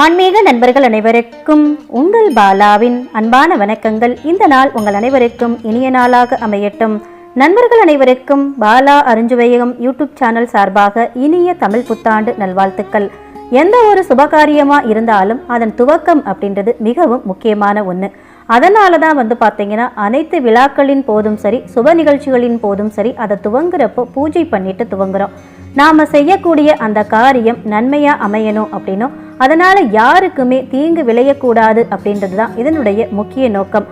ஆன்மீக நண்பர்கள் அனைவருக்கும் உங்கள் பாலாவின் அன்பான வணக்கங்கள். இந்த நாள் உங்கள் அனைவருக்கும் இனிய நாளாக அமையட்டும். நண்பர்கள் அனைவருக்கும் பாலா அருஞ்சுவையகம் யூடியூப் சேனல் சார்பாக இனிய தமிழ் புத்தாண்டு நல்வாழ்த்துக்கள். எந்த ஒரு சுபகாரியமா இருந்தாலும் அதன் துவக்கம் அப்படின்றது மிகவும் முக்கியமான ஒன்று அதனால தான் வந்து பார்த்தீங்கன்னா அனைத்து விழாக்களின் போதும் சரி சுப நிகழ்ச்சிகளின் போதும் சரி அதை துவங்குறப்போ பூஜை பண்ணிட்டு துவங்குறோம். நாம செய்யக்கூடிய அந்த காரியம் நன்மையா அமையணும் அப்படின்னும் அதனால யாருக்குமே தீங்கு விளையக்கூடாது அப்படின்றது தான் இதனுடைய முக்கிய நோக்கம்.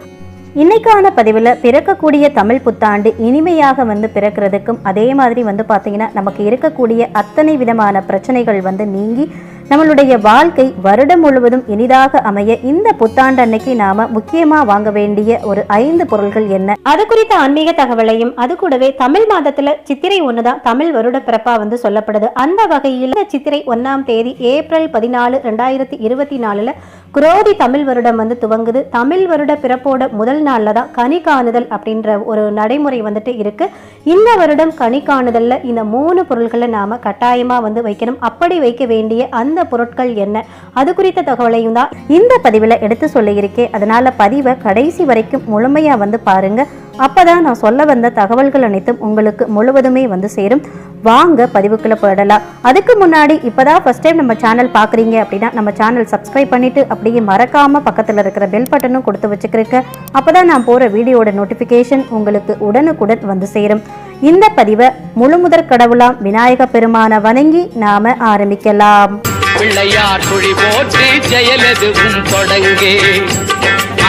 இன்னைக்கான பதிவில் பிறக்கக்கூடிய தமிழ் புத்தாண்டு இனிமையாக வந்து பிறக்கிறதுக்கும் அதே மாதிரி வந்து பார்த்திங்கன்னா நமக்கு இருக்கக்கூடிய அத்தனை விதமான பிரச்சனைகள் வந்து நீங்கி நம்மளுடைய வாழ்க்கை வருடம் முழுவதும் இனிதாக அமைய இந்த புத்தாண்டு அன்னைக்கு நாம முக்கியமா வாங்க வேண்டிய ஒரு ஐந்து பொருள்கள் என்ன? அது குறித்த ஆன்மீக தகவலையும் அது கூடவே தமிழ் மாதத்துல சித்திரை ஒண்ணுதான் தமிழ் வருட பிறப்பா வந்து சொல்லப்படுது. அந்த வகையில் சித்திரை ஒன்னாம் தேதி ஏப்ரல் பதினாலு ரெண்டாயிரத்தி இருபத்தி நாலுல குரோதி தமிழ் வருடம் வந்து துவங்குது. தமிழ் வருட பிறப்போட முதல் நாளில் தான் கனி காணுதல் அப்படின்ற ஒரு நடைமுறை வந்துட்டு இருக்கு. இந்த வருடம் கனி காணுதலில் இந்த மூணு பொருள்களை நாம் கட்டாயமாக வந்து வைக்கணும். அப்படி வைக்க வேண்டிய அந்த பொருட்கள் என்ன? அது குறித்த தகவலையும் தான் இந்த பதிவில் எடுத்து சொல்லியிருக்கேன். அதனால் பதிவை கடைசி வரைக்கும் முழுமையாக வந்து பாருங்க. அப்பதான் நான் சொல்ல வந்த தகவல்கள் அனைத்தும் உங்களுக்கு முழுவதுமே வந்து சேரும். வாங்க பதிவுக்குள்ளே போயிடலாம். அதுக்கு முன்னாடி இப்பதான் ஃபர்ஸ்ட் டைம் நம்ம சேனல் பாக்குறீங்க அப்படின்னா நம்ம சேனல் சப்ஸ்கிரைப் பண்ணிட்டு அப்படியே மறக்காம பக்கத்துல இருக்கிற பெல் பட்டனும் கொடுத்து வச்சுக்கிறக்க அப்போ தான் நான் போற வீடியோட நோட்டிஃபிகேஷன் உங்களுக்கு உடனுக்குடன் வந்து சேரும். இந்த பதிவை முழுமுதற் கடவுளாம் விநாயக பெருமான வணங்கி நாம ஆரம்பிக்கலாம். பிள்ளையார் குழி போற்றி ஜெயலதுவும் தொடங்கே.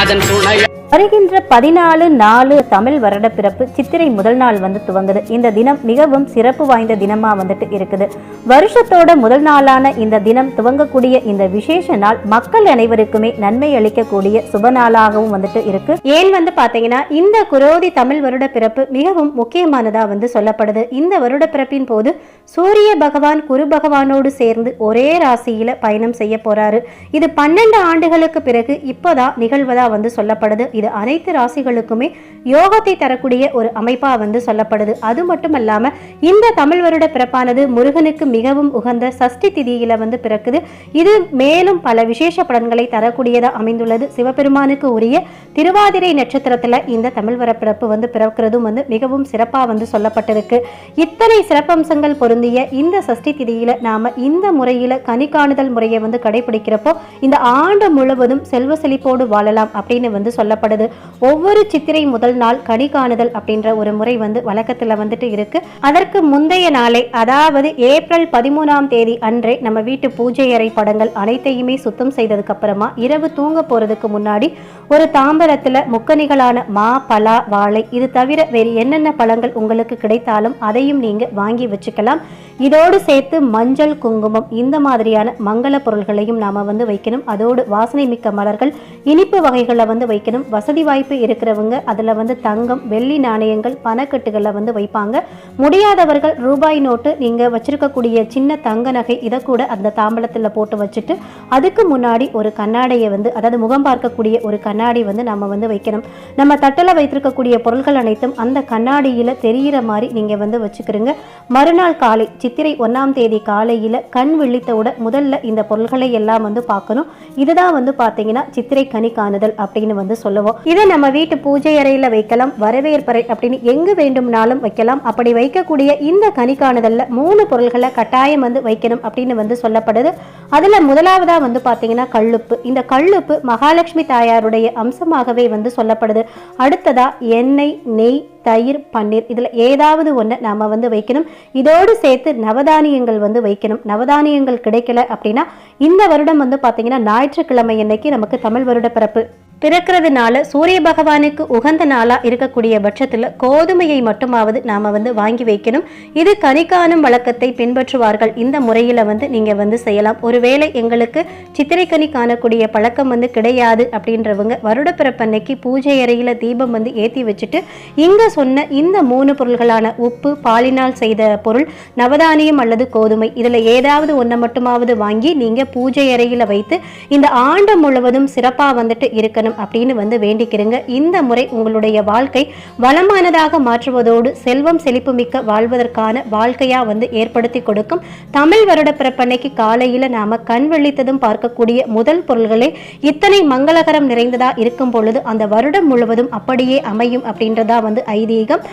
அதன் துணையா வருகின்ற பதினாலு நாலு தமிழ் வருட பிறப்பு சித்திரை முதல் நாள் வந்து துவங்குது. இந்த தினம் மிகவும் சிறப்பு வாய்ந்த தினமா வந்துட்டு இருக்குது. வருஷத்தோட முதல் நாளான இந்த தினம் துவங்கக்கூடிய இந்த விசேஷ நாள் மக்கள் அனைவருக்குமே நன்மை அளிக்கக்கூடிய சுப நாளாகவும் வந்துட்டு இருக்கு. ஏன் வந்து பாத்தீங்கன்னா இந்த குரோதி தமிழ் வருட பிறப்பு மிகவும் முக்கியமானதா வந்து சொல்லப்படுது. இந்த வருட பிறப்பின் போது சூரிய பகவான் குரு பகவானோடு சேர்ந்து ஒரே ராசியில பயணம் செய்ய போறாரு. இது பன்னெண்டு ஆண்டுகளுக்கு பிறகு இப்போதான் நிகழ்வதா வந்து சொல்லப்படுது. இது அனைத்து ராசிகளுக்குமே யோகத்தை தரக்கூடிய ஒரு அமைப்பாக வந்து சொல்லப்படுது. அது மட்டும் இல்லாம இந்த தமிழ் வருட பிறப்பானது முருகனுக்கு மிகவும் உகந்த சஷ்டி திதியில வந்து பிறக்குது. இது மேலும் பல விசேஷ பலன்களை தரக்கூடியதாக அமைந்துள்ளது. சிவபெருமானுக்கு உரிய திருவாதிரை நட்சத்திரத்தில் இந்த தமிழ் வரப்பிறப்பு வந்து பிறக்கிறதும் வந்து மிகவும் சிறப்பாக வந்து சொல்லப்பட்டிருக்கு. இத்தனை சிறப்பம்சங்கள் பொருந்திய இந்த சஷ்டி திதியில நாம இந்த முறையில கனி முறையை வந்து கடைபிடிக்கிறப்போ இந்த ஆண்டு முழுவதும் செல்வ செழிப்போடு வாழலாம் அப்படின்னு வந்து சொல்லப்படுது ஒவ்வொரு சித்திரை முதல் நாள் கனி காணுதல் அப்படின்ற ஒரு முறை வந்து வழக்கத்துல வந்துட்டு இருக்கு. அதற்கு முந்தைய நாளை அதாவது ஏப்ரல் பதிமூணாம் தேதி அன்றே நம்ம வீட்டு பூஜை அறை படங்கள் அனைத்தையுமே சுத்தம் செய்ததுக்கு அப்புறமா இரவு தூங்க போறதுக்கு முன்னாடி ஒரு தாம்பரத்துல முக்கணிகளான மா பலா வாழை இது தவிர வேறு என்னென்ன பழங்கள் உங்களுக்கு கிடைத்தாலும் அதையும் நீங்க வாங்கி வச்சுக்கலாம். இதோடு சேர்த்து மஞ்சள் குங்குமம் இந்த மாதிரியான மங்கள பொருள்களையும் நாம வந்து வைக்கணும். அதோடு வாசனை மிக்க மலர்கள் இனிப்பு வகைகளை வந்து வைக்கணும். வசதி வாய்ப்பு இருக்கிறவங்க அதில் வந்து தங்கம் வெள்ளி நாணயங்கள் பணக்கட்டுகளை வந்து வைப்பாங்க. முடியாதவர்கள் ரூபாய் நோட்டு நீங்கள் வச்சிருக்கக்கூடிய சின்ன தங்க நகை இதை கூட அந்த தாம்பலத்தில் போட்டு வச்சுட்டு அதுக்கு முன்னாடி ஒரு கண்ணாடியை வந்து அதாவது முகம் பார்க்கக்கூடிய ஒரு கண்ணாடி வந்து நம்ம வந்து வைக்கணும். நம்ம தட்டில் வைத்திருக்கக்கூடிய பொருட்கள் அனைத்தும் அந்த கண்ணாடியில் தெரிகிற மாதிரி நீங்கள் வந்து வச்சுக்கிறீங்க. மறுநாள் காலை சித்திரை ஒன்றாம் தேதி காலையில் கண் விழித்தவுட முதல்ல இந்த பொருள்களை எல்லாம் வந்து பார்க்கணும். இதுதான் வந்து பார்த்தீங்கன்னா சித்திரை கனி காணுதல் அப்படின்னு வந்து சொல்லுவோம். இதை நம்ம வீட்டு பூஜை அறையில் வைக்கலாம் வரவேற்பறை அப்படின்னு எங்கு வேண்டும்னாலும் வைக்கலாம். அப்படி வைக்கக்கூடிய இந்த கனிக்காணுதல்ல மூணு பொருள்களை கட்டாயம் வந்து வைக்கணும் அப்படின்னு வந்து சொல்லப்படுது. அதுல முதலாவதா வந்து பார்த்தீங்கன்னா கல்லுப்பு. இந்த கல்லுப்பு மகாலட்சுமி தாயாருடைய அம்சமாகவே வந்து சொல்லப்படுது. அடுத்ததா எண்ணெய் நெய் தயிர் பன்னீர். இதில் ஏதாவது ஒன்று நாம் வந்து வைக்கணும். இதோடு சேர்த்து நவதானியங்கள் வந்து வைக்கணும். நவதானியங்கள் கிடைக்கல அப்படின்னா இந்த வருடம் வந்து பார்த்தீங்கன்னா ஞாயிற்றுக்கிழமை அன்னைக்கு நமக்கு தமிழ் வருட பிறப்பு. பிறக்கிறதுனால சூரிய பகவானுக்கு உகந்த நாளா இருக்கக்கூடிய பட்சத்தில் கோதுமையை மட்டுமாவது நாம வந்து வாங்கி வைக்கணும். இது கனிக்காணும் வழக்கத்தை பின்பற்றுவார்கள். இந்த முறையில் வந்து நீங்க வந்து செய்யலாம். ஒருவேளை எங்களுக்கு சித்திரை கனி காணக்கூடிய பழக்கம் வந்து கிடையாது அப்படின்றவங்க வருடப்பிறப்பன்னைக்கு பூஜை அறையில் தீபம் வந்து ஏற்றி வச்சுட்டு இங்க சொன்ன இந்த மூணு பொருள்களான உப்பு பாலினால் செய்த பொருள் நவதானியம் அல்லது கோதுமை இதுல ஏதாவது ஒன்றை மட்டுமாவது வாங்கி நீங்க பூஜை அறையில் வைத்து இந்த ஆண்டு முழுவதும் சிறப்பா வந்துட்டு இருக்கணும். அமையணும் அப்படின்னு வந்து வேண்டிக்கிறங்க. இந்த முறை உங்களுடைய வாழ்க்கை வளமானதாக மாற்றுவதோடு செல்வம் செழிப்புமிக்க வாழ்வதற்கான வாழ்க்கையா வந்து ஏற்படுத்தி கொடுக்கும். தமிழ் வருட பிறப்பன்னைக்கு காலையில நாம கண் வெள்ளித்ததும் பார்க்கக்கூடிய முதல் பொருள்களே இத்தனை மங்களகரம் நிறைந்ததா இருக்கும் பொழுது அந்த வருடம் முழுவதும் அப்படியே அமையும் அப்படின்றதா வந்து ஐதீகம்.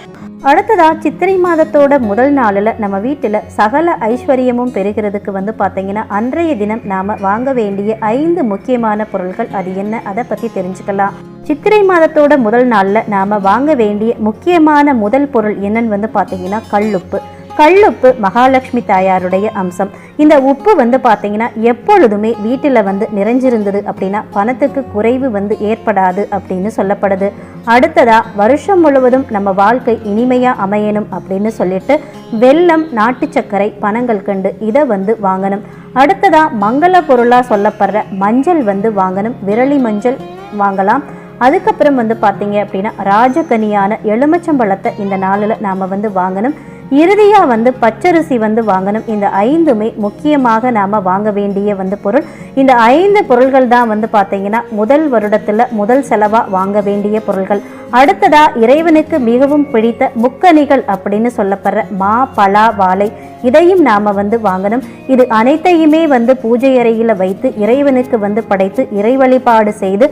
அடுத்ததா சித்திரை மாதத்தோட முதல் நாளில் நம்ம வீட்டில் சகல ஐஸ்வர்யமும் பெறுகிறதுக்கு வந்து பார்த்தீங்கன்னா அன்றைய தினம் நாம் வாங்க வேண்டிய ஐந்து முக்கியமான பொருட்கள் அது என்ன? அதை பற்றி தெரிஞ்சுக்கலாம். சித்திரை மாதத்தோட முதல் நாளில் நாம் வாங்க வேண்டிய முக்கியமான முதல் பொருள் என்னன்னு வந்து பார்த்தீங்கன்னா கல்லுப்பு. கல்லுப்பு மகாலட்சுமி தாயாருடைய அம்சம். இந்த உப்பு வந்து பார்த்தீங்கன்னா எப்பொழுதுமே வீட்டில் வந்து நிறைஞ்சிருந்தது அப்படின்னா பணத்துக்கு குறைவு வந்து ஏற்படாது அப்படின்னு சொல்லப்படுது. அடுத்ததாக வருஷம் முழுவதும் நம்ம வாழ்க்கை இனிமையாக அமையணும் அப்படின்னு சொல்லிட்டு வெள்ளம் நாட்டு சர்க்கரை பணங்கள் கண்டு இதை வந்து வாங்கணும். அடுத்ததாக மங்கள பொருளாக சொல்லப்படுற மஞ்சள் வந்து வாங்கணும். விரலி மஞ்சள் வாங்கலாம். அதுக்கப்புறம் வந்து பார்த்தீங்க அப்படின்னா ராஜகனியான எலுமிச்சம்பழத்தை இந்த நாளில் நாம் வந்து வாங்கணும். இறுதியாக வந்து பச்சரிசி வந்து வாங்கணும். இந்த ஐந்துமே முக்கியமாக நாம் வாங்க வேண்டிய வந்து பொருள். இந்த ஐந்து பொருள்கள் தான் வந்து பார்த்தீங்கன்னா முதல் வருடத்தில் முதல் செலவாக வாங்க வேண்டிய பொருள்கள். அடுத்ததா இறைவனுக்கு மிகவும் பிடித்த முக்கணிகள் அப்படின்னு சொல்லப்படுற மா பலா வாழை இதையும் நாம வந்து வாங்கணும். இது அனைத்தையுமே வந்து பூஜை அறையில் வைத்து இறைவனுக்கு வந்து படைத்து இறை வழிபாடு செய்து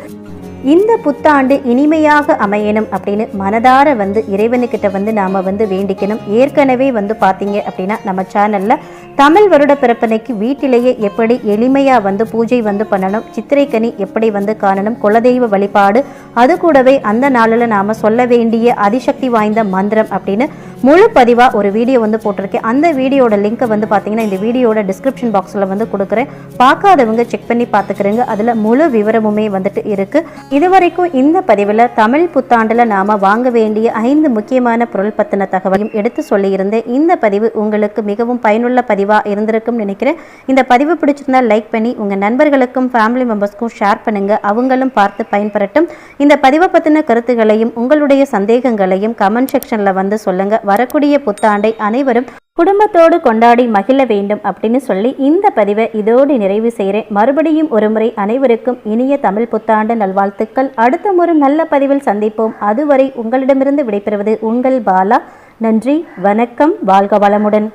இந்த புத்தாண்டு இனிமையாக அமையணும் அப்படின்னு மனதார வந்து இறைவனுக்கிட்ட வந்து நாம் வந்து வேண்டிக்கணும். ஏற்கனவே வந்து பார்த்தீங்க அப்படின்னா நம்ம சேனலில் தமிழ் வருட பிறப்பனைக்கு வீட்டிலேயே எப்படி எளிமையாக வந்து பூஜை வந்து பண்ணணும் சித்திரைக்கனி எப்படி வந்து காணணும் குலதெய்வ வழிபாடு அது கூடவே அந்த நாளில் நாம் சொல்ல வேண்டிய அதிசக்தி வாய்ந்த மந்திரம் அப்படின்னு முழு பதிவாக ஒரு வீடியோ வந்து போட்டிருக்கேன். அந்த வீடியோட லிங்க்கை வந்து பார்த்தீங்கன்னா இந்த வீடியோட டிஸ்கிரிப்ஷன் பாக்ஸில் வந்து கொடுக்குறேன். பார்க்காதவங்க செக் பண்ணி பார்த்துக்கிறேங்க அதில் முழு விவரமுமே வந்துட்டு இருக்குது இதுவரைக்கும் இந்த பதிவில் தமிழ் புத்தாண்டில் நாம் வாங்க வேண்டிய ஐந்து முக்கியமான பொருள் பற்றின தகவலையும் எடுத்து சொல்லியிருந்தேன். இந்த பதிவு உங்களுக்கு மிகவும் பயனுள்ள பதிவாக இருந்திருக்கும்னு நினைக்கிறேன். இந்த பதிவு பிடிச்சிருந்தா லைக் பண்ணி உங்கள் நண்பர்களுக்கும் ஃபேமிலி மெம்பர்ஸ்க்கும் ஷேர் பண்ணுங்கள் அவங்களும் பார்த்து பயன்பெறட்டும். இந்த பதிவை பற்றின கருத்துகளையும் உங்களுடைய சந்தேகங்களையும் கமெண்ட் செக்ஷனில் வந்து சொல்லுங்கள் வரக்கூடிய புத்தாண்டை அனைவரும் குடும்பத்தோடு கொண்டாடி மகிழ வேண்டும் அப்படின்னு சொல்லி இந்த பதிவை இதோடு நிறைவு செய்கிறேன் மறுபடியும் ஒருமுறை அனைவருக்கும் இனிய தமிழ் புத்தாண்டு நல்வாழ்த்துக்கள். அடுத்த ஒரு நல்ல பதிவில் சந்திப்போம். அதுவரை உங்களிடமிருந்து விடைபெறுவது உங்கள் பாலா. நன்றி வணக்கம் வாழ்க வளமுடன்.